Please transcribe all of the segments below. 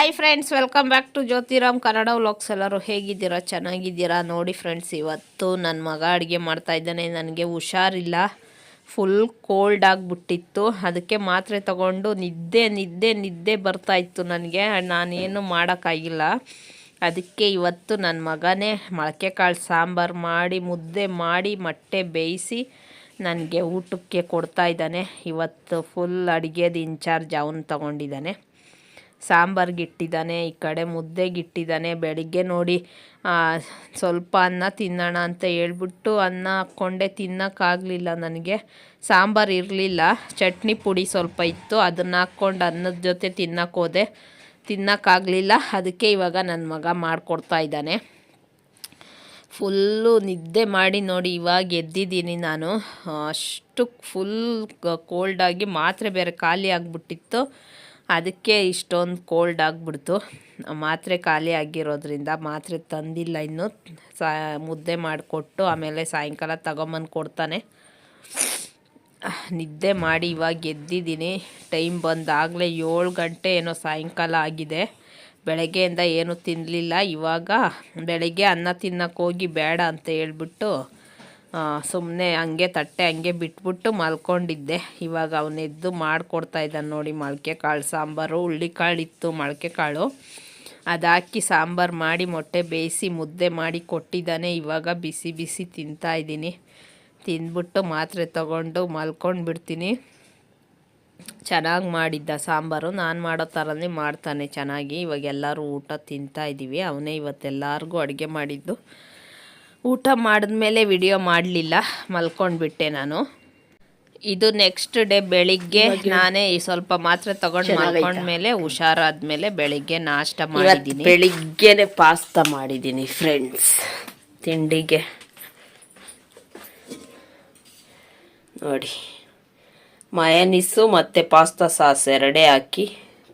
Hi friends welcome back to Jyotiram Kannada vlogs ಎಲ್ಲರೂ ಹೇಗಿದ್ದೀರಾ? ಚೆನ್ನಾಗಿದ್ದೀರಾ? ನೋಡಿ ಫ್ರೆಂಡ್ಸ್ ಇವತ್ತು ನನ್ನ ಮಗ ಅಡುಗೆ ಮಾಡ್ತಾ ಇದ್ದಾನೆ. ನನಗೆ ಹುಷಾರಿಲ್ಲ. ಫುಲ್ ಕೋಲ್ಡ್ ಆಗಿಬಿಟ್ಟಿತ್ತು. ಅದಕ್ಕೆ ಮಾತ್ರೆ ತಗೊಂಡು ನಿದ್ದೆ ನಿದ್ದೆ ನಿದ್ದೆ ಬರ್ತಾಯಿತ್ತು ನನಗೆ. ನಾನೇನು ಮಾಡೋಕ್ಕಾಗಿಲ್ಲ. ಅದಕ್ಕೆ ಇವತ್ತು ನನ್ನ ಮಗನೇ ಮೊಳಕೆ ಕಾಳು ಸಾಂಬಾರು ಮಾಡಿ, ಮುದ್ದೆ ಮಾಡಿ, ಮೊಟ್ಟೆ ಬೇಯಿಸಿ ನನಗೆ ಊಟಕ್ಕೆ ಕೊಡ್ತಾ ಇದ್ದಾನೆ. ಇವತ್ತು ಫುಲ್ ಅಡುಗೆದು ಇನ್ಚಾರ್ಜ್ ಅವನು ತಗೊಂಡಿದ್ದಾನೆ. ಸಾಂಬಾರ್ಗೆ ಇಟ್ಟಿದ್ದಾನೆ ಈ ಕಡೆ ಮುದ್ದೆಗಿಟ್ಟಿದ್ದಾನೆ, ಬೆಳಿಗ್ಗೆ ನೋಡಿ ಸ್ವಲ್ಪ ಅನ್ನ ತಿನ್ನೋಣ ಅಂತ ಹೇಳ್ಬಿಟ್ಟು ಅನ್ನ ಹಾಕ್ಕೊಂಡೆ, ತಿನ್ನೋಕ್ಕಾಗಲಿಲ್ಲ ನನಗೆ. ಸಾಂಬಾರು ಇರಲಿಲ್ಲ. ಚಟ್ನಿ ಪುಡಿ ಸ್ವಲ್ಪ ಇತ್ತು, ಅದನ್ನು ಹಾಕ್ಕೊಂಡು ಅನ್ನದ ಜೊತೆ ತಿನ್ನಕ್ಕೆ ಹೋದೆ. ತಿನ್ನೋಕ್ಕಾಗಲಿಲ್ಲ. ಅದಕ್ಕೆ ಇವಾಗ ನನ್ನ ಮಗ ಮಾಡಿಕೊಡ್ತಾ ಇದ್ದಾನೆ. ಫುಲ್ಲು ನಿದ್ದೆ ಮಾಡಿ ನೋಡಿ ಇವಾಗ ಎದ್ದಿದ್ದೀನಿ ನಾನು. ಅಷ್ಟು ಫುಲ್ ಕೋಲ್ಡಾಗಿ ಮಾತ್ರೆ ಬೇರೆ ಖಾಲಿ ಆಗಿಬಿಟ್ಟಿತ್ತು. ಅದಕ್ಕೆ ಇಷ್ಟೊಂದು ಕೋಲ್ಡ್ ಆಗಿಬಿಡ್ತು. ಮಾತ್ರೆ ಖಾಲಿ ಆಗಿರೋದ್ರಿಂದ ಮಾತ್ರೆ ತಂದಿಲ್ಲ ಇನ್ನು. ಸಾ, ಮುದ್ದೆ ಮಾಡಿಕೊಟ್ಟು ಆಮೇಲೆ ಸಾಯಂಕಾಲ ತಗೊಂಬಂದು ಕೊಡ್ತಾನೆ. ನಿದ್ದೆ ಮಾಡಿ ಇವಾಗ ಎದ್ದಿದ್ದೀನಿ. ಟೈಮ್ ಬಂದಾಗಲೇ ಏಳು ಗಂಟೆ ಏನೋ ಸಾಯಂಕಾಲ ಆಗಿದೆ. ಬೆಳಗ್ಗೆಯಿಂದ ಏನೂ ತಿನ್ನಲಿಲ್ಲ ಇವಾಗ ಬೆಳಗ್ಗೆ ಅನ್ನ ತಿನ್ನಕ್ಕೆ ಹೋಗಿ ಬೇಡ ಅಂತ ಹೇಳ್ಬಿಟ್ಟು ಸುಮ್ಮನೆ ಹಂಗೆ ತಟ್ಟೆ ಹಂಗೆ ಬಿಟ್ಬಿಟ್ಟು ಮಲ್ಕೊಂಡಿದ್ದೆ. ಇವಾಗ ಅವನೆದ್ದು ಮಾಡಿಕೊಡ್ತಾ ಇದ್ದಾನೆ ನೋಡಿ ಮೊಳಕೆ ಕಾಳು ಸಾಂಬಾರು ಹುಳ್ಳಿಕಾಳು ಇತ್ತು ಮೊಳಕೆ ಕಾಳು ಅದಾಕಿ ಸಾಂಬಾರು ಮಾಡಿ ಮೊಟ್ಟೆ ಬೇಯಿಸಿ ಮುದ್ದೆ ಮಾಡಿ ಕೊಟ್ಟಿದ್ದಾನೆ. ಇವಾಗ ಬಿಸಿ ಬಿಸಿ ತಿಂತಾ ಇದ್ದೀನಿ. ತಿಂದ್ಬಿಟ್ಟು ಮಾತ್ರೆ ತಗೊಂಡು ಮಲ್ಕೊಂಡು ಬಿಡ್ತೀನಿ ಚೆನ್ನಾಗಿ ಮಾಡಿದ್ದ ಸಾಂಬಾರು. ನಾನು ಮಾಡೋ ಥರನೇ ಮಾಡ್ತಾನೆ ಚೆನ್ನಾಗಿ. ಇವಾಗ ಎಲ್ಲರೂ ಊಟ ತಿಂತಾ ಇದ್ದೀವಿ ಅವನೇ ಇವತ್ತೆಲ್ಲರಿಗೂ ಅಡುಗೆ ಮಾಡಿದ್ದು. ಊಟ ಮಾಡಿದ್ಮೇಲೆ ವಿಡಿಯೋ ಮಾಡಲಿಲ್ಲ ಮಲ್ಕೊಂಡ್ಬಿಟ್ಟೆ ನಾನು. ಇದು ನೆಕ್ಸ್ಟ್ ಡೇ ಬೆಳಿಗ್ಗೆ ನಾನೇ ಈ ಸ್ವಲ್ಪ ಮಾತ್ರ ತಗೊಂಡು ಮಲ್ಕೊಂಡ್ಮೇಲೆ ಹುಷಾರಾದ್ಮೇಲೆ ಬೆಳಿಗ್ಗೆ ನಾಷ್ಟ ಮಾಡಿದ್ದೀನಿ. ಬೆಳಿಗ್ಗೆನೆ ಪಾಸ್ತಾ ಮಾಡಿದ್ದೀನಿ ಫ್ರೆಂಡ್ಸ್ ತಿಂಡಿಗೆ. ನೋಡಿ. ಮಯನಿಸು ಮತ್ತು ಪಾಸ್ತಾ ಸಾಸ್ ಎರಡೇ ಹಾಕಿ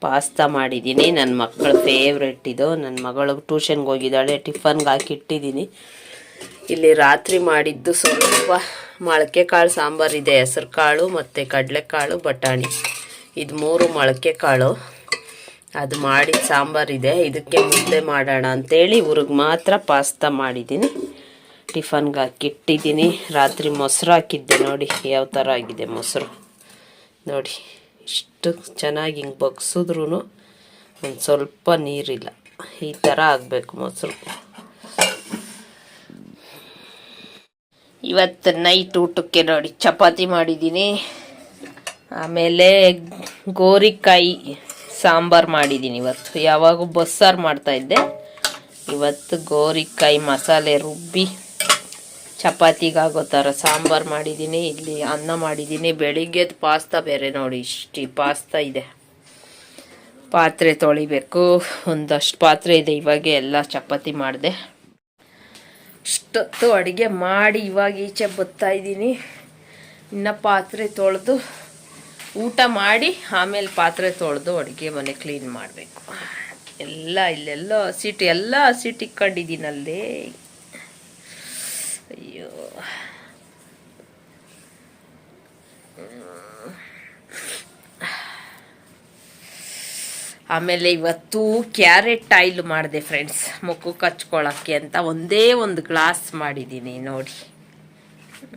ಪಾಸ್ತಾ ಮಾಡಿದ್ದೀನಿ. ನನ್ನ ಮಕ್ಕಳ ಫೇವ್ರೆಟ್ ಇದು. ನನ್ನ ಮಗಳು ಟ್ಯೂಷನ್ಗೆ ಹೋಗಿದ್ದಾಳೆ ಟಿಫನ್ಗೆ ಹಾಕಿ ಇಟ್ಟಿದ್ದೀನಿ. ಇಲ್ಲಿ ರಾತ್ರಿ ಮಾಡಿದ್ದು ಸ್ವಲ್ಪ ಮೊಳಕೆ ಕಾಳು ಸಾಂಬಾರಿದೆ ಹೆಸರು ಕಾಳು ಮತ್ತು ಕಡಲೆಕಾಳು ಬಟಾಣಿ. ಇದು ಮೂರು ಮೊಳಕೆ ಕಾಳು. ಅದು ಮಾಡಿದ ಸಾಂಬಾರಿದೆ ಇದಕ್ಕೆ ಮುದ್ದೆ ಮಾಡೋಣ ಅಂಥೇಳಿ ಇವ್ರಿಗೆ ಮಾತ್ರ ಪಾಸ್ತಾ ಮಾಡಿದ್ದೀನಿ ಟಿಫನ್ಗೆ ಹಾಕಿಟ್ಟಿದ್ದೀನಿ ರಾತ್ರಿ ಮೊಸರು ಹಾಕಿದ್ದೆ ನೋಡಿ, ಯಾವ ಥರ ಆಗಿದೆ ಮೊಸರು. ನೋಡಿ, ಇಷ್ಟು ಚೆನ್ನಾಗಿ ಹಿಂಗೆ ಬಗ್ಸಿದ್ರೂ ಒಂದು ಸ್ವಲ್ಪ ನೀರಿಲ್ಲ. ಈ ಥರ ಆಗಬೇಕು ಮೊಸರು. ಇವತ್ತು ನೈಟ್ ಊಟಕ್ಕೆ ನೋಡಿ, ಚಪಾತಿ ಮಾಡಿದ್ದೀನಿ. ಆಮೇಲೆ ಗೋರಿಕಾಯಿ ಸಾಂಬಾರು ಮಾಡಿದ್ದೀನಿ ಇವತ್ತು. ಯಾವಾಗೂ ಬಸ್ಸಾರು ಮಾಡ್ತಾಯಿದ್ದೆ ಇವತ್ತು ಗೋರಿಕಾಯಿ ಮಸಾಲೆ ರುಬ್ಬಿ ಚಪಾತಿಗಾಗೋ ಥರ ಸಾಂಬಾರು ಮಾಡಿದ್ದೀನಿ. ಇಲ್ಲಿ ಅನ್ನ ಮಾಡಿದ್ದೀನಿ. ಬೆಳಿಗ್ಗೆದು ಪಾಸ್ತಾ ಬೇರೆ ನೋಡಿ, ಇಷ್ಟು ಪಾಸ್ತಾ ಇದೆ. ಪಾತ್ರೆ ತೊಳಿಬೇಕು. ಒಂದಷ್ಟು ಪಾತ್ರೆ ಇದೆ. ಇವಾಗೆ ಎಲ್ಲ ಚಪಾತಿ ಮಾಡಿದೆ. ಇಷ್ಟೊತ್ತು ಅಡುಗೆ ಮಾಡಿ ಇವಾಗ ಈಚೆ ಬತ್ತಾ ಇದ್ದೀನಿ. ಇನ್ನು ಪಾತ್ರೆ ತೊಳೆದು ಊಟ ಮಾಡಿ ಆಮೇಲೆ ಪಾತ್ರೆ ತೊಳೆದು ಅಡುಗೆ ಮನೆ ಕ್ಲೀನ್ ಮಾಡಬೇಕು. ಎಲ್ಲ, ಇಲ್ಲೆಲ್ಲೋ ಹಸಿಟ್ಟು ಎಲ್ಲ ಹಸಿಟ್ಟು ಇಕ್ಕೊಂಡಿದ್ದೀನಲ್ಲೇ ಅಯ್ಯೋ ಆಮೇಲೆ ಇವತ್ತು ಕ್ಯಾರೆಟ್ ಆಯಿಲ್ ಮಾಡಿದೆ ಫ್ರೆಂಡ್ಸ್ ಮುಖಕ್ಕೆ ಹಚ್ಕೊಳ್ಳೋಕ್ಕೆ ಅಂತ ಒಂದೇ ಒಂದು ಗ್ಲಾಸ್ ಮಾಡಿದ್ದೀನಿ ನೋಡಿ.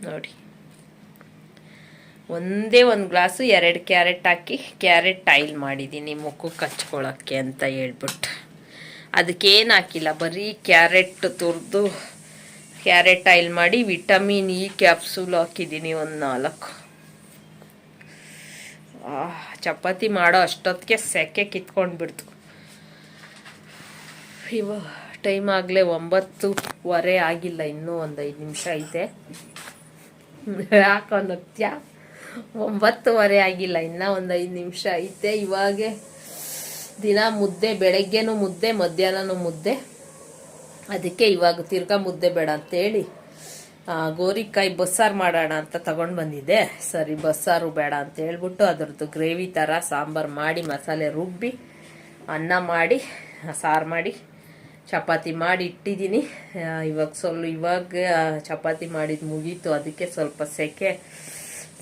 ನೋಡಿ. ಒಂದೇ ಒಂದು ಗ್ಲಾಸು, ಎರಡು ಕ್ಯಾರೆಟ್ ಹಾಕಿ ಕ್ಯಾರೆಟ್ ಆಯಿಲ್ ಮಾಡಿದ್ದೀನಿ ಮುಖಕ್ಕೆ ಹಚ್ಕೊಳ್ಳೋಕ್ಕೆ ಅಂತ ಹೇಳ್ಬಿಟ್ಟು ಅದಕ್ಕೇನು ಹಾಕಿಲ್ಲ, ಬರೀ ಕ್ಯಾರೆಟ್ ತುರಿದು ಕ್ಯಾರೆಟ್ ಆಯಿಲ್ ಮಾಡಿ ವಿಟಮಿನ್ ಇ ಕ್ಯಾಪ್ಸೂಲ್ ಹಾಕಿದ್ದೀನಿ ಒಂದು ನಾಲ್ಕು. ಚಪಾತಿ ಮಾಡೋ ಅಷ್ಟೊತ್ತಿಗೆ ಸೆಕೆ ಕಿತ್ಕೊಂಡ್ಬಿಡ್ತು. ಇವ, ಟೈಮ್ ಆಗಲೇ ಒಂಬತ್ತುವರೆ ಆಗಿಲ್ಲ, ಇನ್ನೂ ಒಂದು ಐದು ನಿಮಿಷ ಐತೆ. ಯಾಕೋ ನತ್ಯ? ಒಂಬತ್ತುವರೆ ಆಗಿಲ್ಲ, ಇನ್ನೂ ಒಂದು ಐದು ನಿಮಿಷ ಐತೆ. ಇವಾಗೆ ದಿನ ಮುದ್ದೆ, ಬೆಳಗ್ಗೆನೂ ಮುದ್ದೆ, ಮಧ್ಯಾಹ್ನನೂ ಮುದ್ದೆ. ಅದಕ್ಕೆ ಇವಾಗ ತಿರ್ಗಾ ಮುದ್ದೆ ಬೇಡ ಅಂತೇಳಿ ಗೋರಿಕಾಯಿ ಬಸ್ಸಾರು ಮಾಡೋಣ ಅಂತ ತಗೊಂಡು ಬಂದಿದ್ದೆ. ಸರಿ, ಬಸ್ಸಾರು ಬೇಡ ಅಂತ ಹೇಳ್ಬಿಟ್ಟು ಅದರದ್ದು ಗ್ರೇವಿ ಥರ ಸಾಂಬಾರು ಮಾಡಿ, ಮಸಾಲೆ ರುಬ್ಬಿ, ಅನ್ನ ಮಾಡಿ, ಸಾರು ಮಾಡಿ, ಚಪಾತಿ ಮಾಡಿ ಇಟ್ಟಿದ್ದೀನಿ. ಇವಾಗ ಸ್ವಲ್ಪ ಇವಾಗ ಚಪಾತಿ ಮಾಡಿದ್ದು ಮುಗೀತು. ಅದಕ್ಕೆ ಸ್ವಲ್ಪ ಸೆಕೆ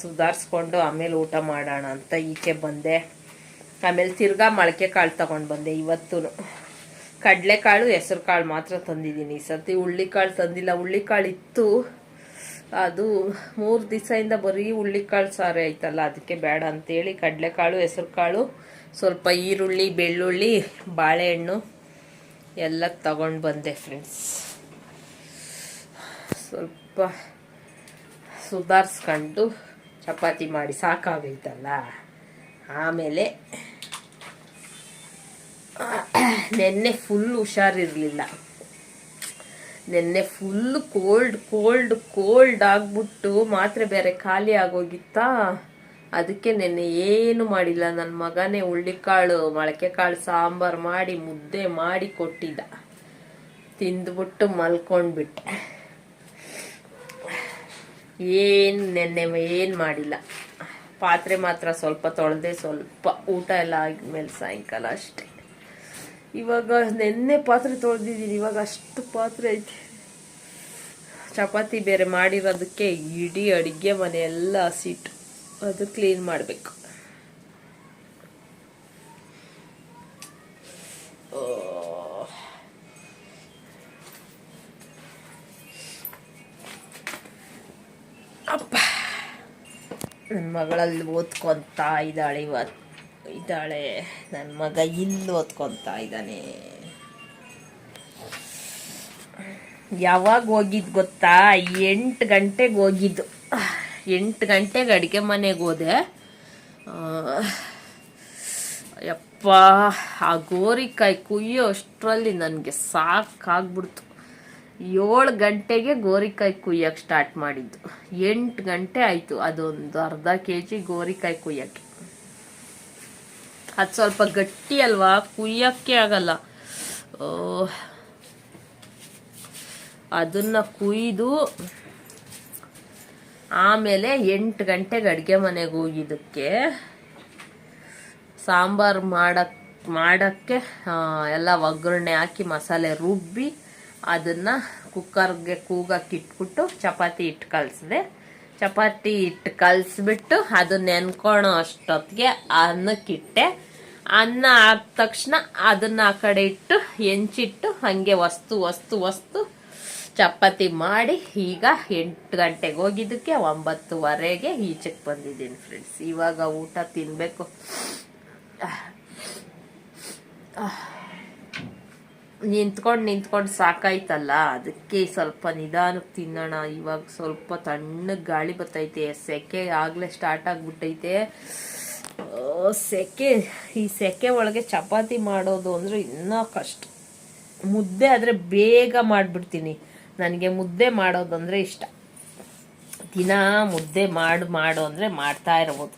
ಸುಧಾರಿಸ್ಕೊಂಡು ಆಮೇಲೆ ಊಟ ಮಾಡೋಣ ಅಂತ ಈಕೆ ಬಂದೆ. ಆಮೇಲೆ ತಿರ್ಗಾ ಮೊಳಕೆ ಕಾಳು ತಗೊಂಡು ಬಂದೆ ಇವತ್ತು ಕಡಲೆಕಾಳು ಹೆಸರು ಕಾಳು ಮಾತ್ರ ತಂದಿದ್ದೀನಿ. ಈ ಸತಿ ಹುಳ್ಳಿಕಾಳು ತಂದಿಲ್ಲ. ಹುಳ್ಳಿಕಾಳು ಇತ್ತು. ಅದು ಮೂರು ದಿವಸದಿಂದ ಬರೀ ಹುಳ್ಳಿಕಾಳು ಸಾರು ಆಯ್ತಲ್ಲ, ಅದಕ್ಕೆ ಬೇಡ ಅಂತೇಳಿ ಕಡಲೆಕಾಳು ಹೆಸರು ಕಾಳು ಸ್ವಲ್ಪ ಈರುಳ್ಳಿ, ಬೆಳ್ಳುಳ್ಳಿ, ಬಾಳೆಹಣ್ಣು ಎಲ್ಲ ತಗೊಂಡು ಬಂದೆ ಫ್ರೆಂಡ್ಸ್ ಸ್ವಲ್ಪ ಸುಧಾರಿಸ್ಕೊಂಡು ಚಪಾತಿ ಮಾಡಿ, ಸಾಕಾಗೈತಲ್ಲ. ಆಮೇಲೆ ನೆನ್ನೆ ಫುಲ್ ಹುಷಾರಿರಲಿಲ್ಲ. ನೆನ್ನೆ ಫುಲ್ ಕೋಲ್ಡ್ ಕೋಲ್ಡ್ ಕೋಲ್ಡ್ ಆಗ್ಬಿಟ್ಟು ಮಾತ್ರೆ ಬೇರೆ ಖಾಲಿ ಆಗೋಗಿತ್ತಾ? ಅದಕ್ಕೆ ನೆನ್ನೆ ಏನು ಮಾಡಿಲ್ಲ. ನನ್ನ ಮಗನೇ ಹುಳ್ಳಿಕಾಳು ಮೊಳಕೆ ಕಾಳು ಸಾಂಬಾರು ಮಾಡಿ, ಮುದ್ದೆ ಮಾಡಿ ಕೊಟ್ಟಿದ್ದ. ತಿಂದ್ಬಿಟ್ಟು ಮಲ್ಕೊಂಡ್ಬಿಟ್ಟೆ. ಏನು ನೆನ್ನೆ ಏನು ಮಾಡಿಲ್ಲ. ಪಾತ್ರೆ ಮಾತ್ರ ಸ್ವಲ್ಪ ತೊಳೆದೆ, ಸ್ವಲ್ಪ ಊಟ ಎಲ್ಲ ಆದ್ಮೇಲೆ ಸಾಯಂಕಾಲ ಅಷ್ಟೇ. ಇವಾಗ ನೆನ್ನೆ ಪಾತ್ರೆ ತೊಳೆದಿದ್ದೀನಿ, ಇವಾಗ ಅಷ್ಟು ಪಾತ್ರೆ ಐತೆ. ಚಪಾತಿ ಬೇರೆ ಮಾಡಿರೋದಕ್ಕೆ ಇಡೀ ಅಡುಗೆ ಮನೆ ಎಲ್ಲ ಹಸಿಟ್ಟು. ಅದು ಕ್ಲೀನ್ ಮಾಡಬೇಕು. ಅಪ್ಪ ನನ್ನ ಮಗಳಲ್ಲಿ ಓದ್ಕೊತಾ ಇದ್ದಾಳೆ ಇವತ್ತು. ಇದ್ದಾಳೆ. ನನ್ನ ಮಗ ಇಲ್ಲಿ ಓದ್ಕೊತಾ ಇದ್ದಾನೆ. ಯಾವಾಗ ಹೋಗಿದ್ದು ಗೊತ್ತಾ? ಎಂಟು ಗಂಟೆಗೆ ಹೋಗಿದ್ದು. ಎಂಟು ಗಂಟೆಗೆ ಅಡುಗೆ ಮನೆಗೆ ಹೋದೆ. ಯಪ್ಪ, ಆ ಗೋರಿಕಾಯಿ ಕುಯ್ಯೋ ಅಷ್ಟರಲ್ಲಿ ನನಗೆ ಸಾಕಾಗ್ಬಿಡ್ತು. ಏಳು ಗಂಟೆಗೆ ಗೋರಿಕಾಯಿ ಕುಯ್ಯಕ್ಕೆ ಸ್ಟಾರ್ಟ್ ಮಾಡಿದ್ದು. ಎಂಟು ಗಂಟೆ ಆಯಿತು. ಅದೊಂದು ಅರ್ಧ ಕೆ ಜಿ ಗೋರಿಕಾಯಿ ಕುಯ್ಯಕ್ಕೆ. ಅದು ಸ್ವಲ್ಪ ಗಟ್ಟಿ ಅಲ್ವಾ? ಕುಯ್ಯೋಕ್ಕೆ ಆಗಲ್ಲ. ಅದನ್ನ ಕುಯ್ದು ಆಮೇಲೆ ಎಂಟು ಗಂಟೆಗೆ ಅಡುಗೆ ಮನೆಗೆ ಹೋಗಿದ್ದಕ್ಕೆ. ಸಾಂಬಾರು ಮಾಡಕ್, ಮಾಡೋಕ್ಕೆ ಎಲ್ಲ ಒಗ್ಗರಣೆ ಹಾಕಿ ಮಸಾಲೆ ರುಬ್ಬಿ ಅದನ್ನು ಕುಕ್ಕರ್ಗೆ ಕೂಗಕ್ಕೆ ಇಟ್ಬಿಟ್ಟು ಚಪಾತಿ ಇಟ್ಟು ಕಲಿಸಿದೆ. ಚಪಾತಿ ಇಟ್ಟು ಕಲಿಸ್ಬಿಟ್ಟು ಅದು ನೆನ್ಕೊಳೋ ಅಷ್ಟೊತ್ತಿಗೆ ಅನ್ನಕ್ಕಿಟ್ಟೆ. ಅನ್ನ ಆದ ತಕ್ಷಣ ಅದನ್ನ ಆ ಕಡೆ ಇಟ್ಟು, ಹೆಂಚಿಟ್ಟು, ಹಾಗೆ ವಸ್ತು ವಸ್ತು ವಸ್ತು ಚಪಾತಿ ಮಾಡಿ ಈಗ ಎಂಟು ಗಂಟೆಗೆ ಹೋಗಿದ್ದಕ್ಕೆ ಒಂಬತ್ತುವರೆಗೆ ಈಚೆಗೆ ಬಂದಿದ್ದೀನಿ ಫ್ರೆಂಡ್ಸ್ ಇವಾಗ ಊಟ ತಿನ್ನಬೇಕು ನಿಂತ್ಕೊಂಡು ನಿಂತ್ಕೊಂಡು ಸಾಕಾಯ್ತಲ್ಲ, ಅದಕ್ಕೆ ಸ್ವಲ್ಪ ನಿಧಾನಕ್ಕೆ ತಿನ್ನೋಣ. ಇವಾಗ ಸ್ವಲ್ಪ ತಣ್ಣಗೆ ಗಾಳಿ ಬರ್ತೈತೆ ಸೆಕೆ ಆಗಲೇ ಸ್ಟಾರ್ಟ್ ಆಗಿಬಿಟ್ಟೈತೆ. ಸೆಕೆ, ಈ ಸೆಕೆ ಒಳಗೆ ಚಪಾತಿ ಮಾಡೋದು ಅಂದರೆ ಇನ್ನೂ ಕಷ್ಟ. ಮುದ್ದೆ ಆದರೆ ಬೇಗ ಮಾಡಿಬಿಡ್ತೀನಿ. ನನಗೆ ಮುದ್ದೆ ಮಾಡೋದಂದರೆ ಇಷ್ಟ. ದಿನ ಮುದ್ದೆ ಮಾಡು ಮಾಡು ಅಂದರೆ ಮಾಡ್ತಾ ಇರ್ಬೋದು.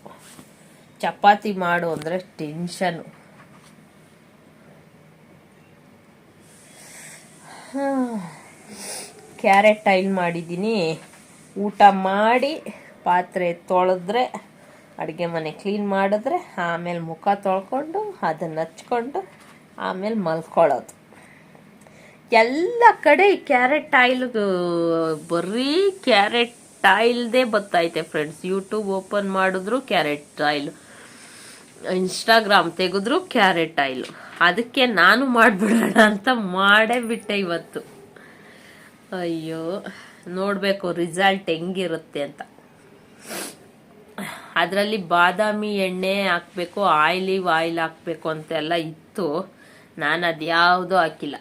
ಚಪಾತಿ ಮಾಡು ಅಂದರೆ ಟೆನ್ಷನು. ಕ್ಯಾರೆಟ್ ಆಯಿಲ್ ಮಾಡಿದ್ದೀನಿ. ಊಟ ಮಾಡಿ, ಪಾತ್ರೆ ತೊಳೆದ್ರೆ ಅಡುಗೆ ಮನೆ ಕ್ಲೀನ್ ಮಾಡಿದ್ರೆ ಆಮೇಲೆ ಮುಖ ತೊಳ್ಕೊಂಡು ಅದನ್ನು ಹಚ್ಕೊಂಡು ಆಮೇಲೆ ಮಲ್ಕೊಳ್ಳೋದು ಎಲ್ಲ ಕಡೆ ಕ್ಯಾರೆಟ್ ಆಯಿಲ್ ಬರೀ ಕ್ಯಾರೆಟ್ ಆಯಿಲ್ದೇ ಬತ್ತೈತೆ ಫ್ರೆಂಡ್ಸ್ ಯೂಟ್ಯೂಬ್ ಓಪನ್ ಮಾಡಿದ್ರು ಕ್ಯಾರೆಟ್ ಆಯಿಲ್ ಇನ್ಸ್ಟಾಗ್ರಾಮ್ ತೆಗೆದ್ರು ಕ್ಯಾರೆಟ್ ಆಯಿಲ್ ಅದಕ್ಕೆ ನಾನು ಮಾಡಿಬಿಡೋಣ ಅಂತ ಮಾಡೇ ಬಿಟ್ಟೆ ಇವತ್ತು. ಅಯ್ಯೋ, ನೋಡಬೇಕು ರಿಸಲ್ಟ್ ಹೆಂಗಿರುತ್ತೆ ಅಂತ. ಅದರಲ್ಲಿ ಬಾದಾಮಿ ಎಣ್ಣೆ ಹಾಕಬೇಕು, ಆಯಿಲಿ ಆಯಿಲ್ ಹಾಕಬೇಕು ಅಂತೆಲ್ಲ ಇತ್ತು. ನಾನು ಅದ್ಯಾವುದೂ ಹಾಕಿಲ್ಲ.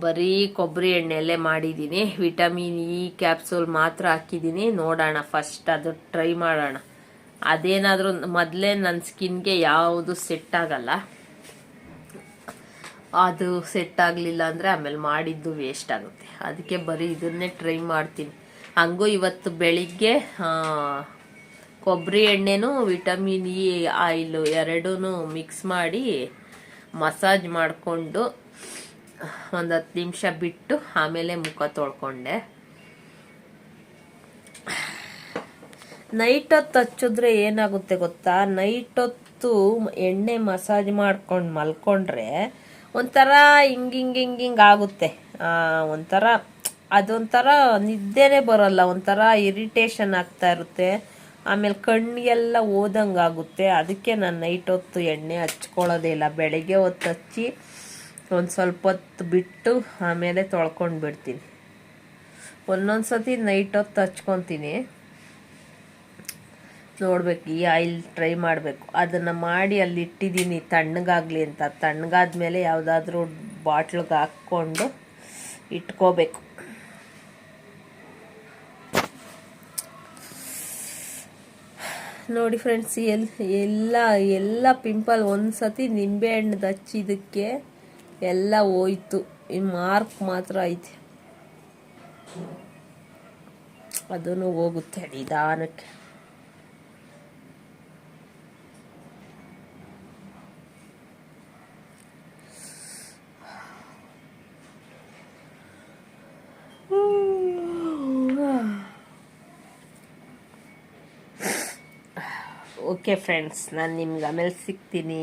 ಬರೀ ಕೊಬ್ಬರಿ ಎಣ್ಣೆಯಲ್ಲೇ ಮಾಡಿದ್ದೀನಿ. ವಿಟಮಿನ್ ಇ, ಕ್ಯಾಪ್ಸೂಲ್ ಮಾತ್ರ ಹಾಕಿದ್ದೀನಿ. ನೋಡೋಣ ಫಸ್ಟ್ ಅದು ಟ್ರೈ ಮಾಡೋಣ. ಅದೇನಾದರೂ ಮೊದಲೇ ನನ್ನ ಸ್ಕಿನ್ಗೆ ಯಾವುದು ಸೆಟ್ ಆಗಲ್ಲ. ಅದು ಸೆಟ್ ಆಗಲಿಲ್ಲ ಅಂದರೆ ಆಮೇಲೆ ಮಾಡಿದ್ದು ವೇಸ್ಟ್ ಆಗುತ್ತೆ. ಅದಕ್ಕೆ ಬರೀ ಇದನ್ನೇ ಟ್ರೈ ಮಾಡ್ತೀನಿ. ಹಂಗೂ ಇವತ್ತು ಬೆಳಿಗ್ಗೆ ಕೊಬ್ಬರಿ ಎಣ್ಣೆನೂ, ವಿಟಮಿನ್ ಇ, ಆಯಿಲು ಎರಡೂ ಮಿಕ್ಸ್ ಮಾಡಿ ಮಸಾಜ್ ಮಾಡಿಕೊಂಡು ಒಂದು ಹತ್ತು ನಿಮಿಷ ಬಿಟ್ಟು ಆಮೇಲೆ ಮುಖ ತೊಳ್ಕೊಂಡೆ. ನೈಟ್ ಹೊತ್ತು ಹಚ್ಚಿದ್ರೆ ಏನಾಗುತ್ತೆ ಗೊತ್ತಾ? ನೈಟ್ ಹೊತ್ತು ಎಣ್ಣೆ ಮಸಾಜ್ ಮಾಡ್ಕೊಂಡು ಮಲ್ಕೊಂಡ್ರೆ ಒಂಥರ ಹಿಂಗ್, ಹಿಂಗೆ ಹಿಂಗೆ ಆಗುತ್ತೆ. ಒಂಥರ ಅದೊಂಥರ ನಿದ್ದೆನೇ ಬರೋಲ್ಲ, ಒಂಥರ ಇರಿಟೇಷನ್ ಆಗ್ತಾ ಇರುತ್ತೆ. ಆಮೇಲೆ ಕಣ್ಣಿಗೆಲ್ಲ ಓದಂಗಾಗುತ್ತೆ. ಅದಕ್ಕೆ ನಾನು ನೈಟ್ ಹೊತ್ತು ಎಣ್ಣೆ ಹಚ್ಕೊಳ್ಳೋದೇ ಇಲ್ಲ. ಬೆಳಗ್ಗೆ ಹೊತ್ತು ಹಚ್ಚಿ ಒಂದು ಸ್ವಲ್ಪ ಹೊತ್ತು ಬಿಟ್ಟು ಆಮೇಲೆ ತೊಳ್ಕೊಂಡು ಬಿಡ್ತೀನಿ. ಒಂದೊಂದು ಸತಿ ನೈಟ್ ಹೊತ್ತು ಹಚ್ಕೊತೀನಿ. ನೋಡ್ಬೇಕು, ಈ ಆಯಿಲ್ ಟ್ರೈ ಮಾಡಬೇಕು. ಅದನ್ನು ಮಾಡಿ ಅಲ್ಲಿ ಇಟ್ಟಿದ್ದೀನಿ ತಣ್ಣಗಾಗಲಿ ಅಂತ. ತಣ್ಣಗಾದ್ಮೇಲೆ ಯಾವುದಾದ್ರೂ ಬಾಟ್ಲಿಗೆ ಹಾಕ್ಕೊಂಡು ಇಟ್ಕೋಬೇಕು. ನೋಡಿ ಫ್ರೆಂಡ್ಸ್ ಎಲ್, ಎಲ್ಲ ಎಲ್ಲ ಪಿಂಪಲ್ ಒಂದು ಸತಿ ನಿಂಬೆಹಣ್ಣು ಹಚ್ಚಿದ್ದಕ್ಕೆ ಎಲ್ಲ ಹೋಯ್ತು. ಈ ಮಾರ್ಕ್ ಮಾತ್ರ ಐತೆ. ಅದನ್ನು ಹೋಗುತ್ತೆ ನಿಧಾನಕ್ಕೆ. ಓಕೆ ಫ್ರೆಂಡ್ಸ್ ನಾನು ನಿಮ್ಗೆ ಆಮೇಲೆ ಸಿಗ್ತೀನಿ.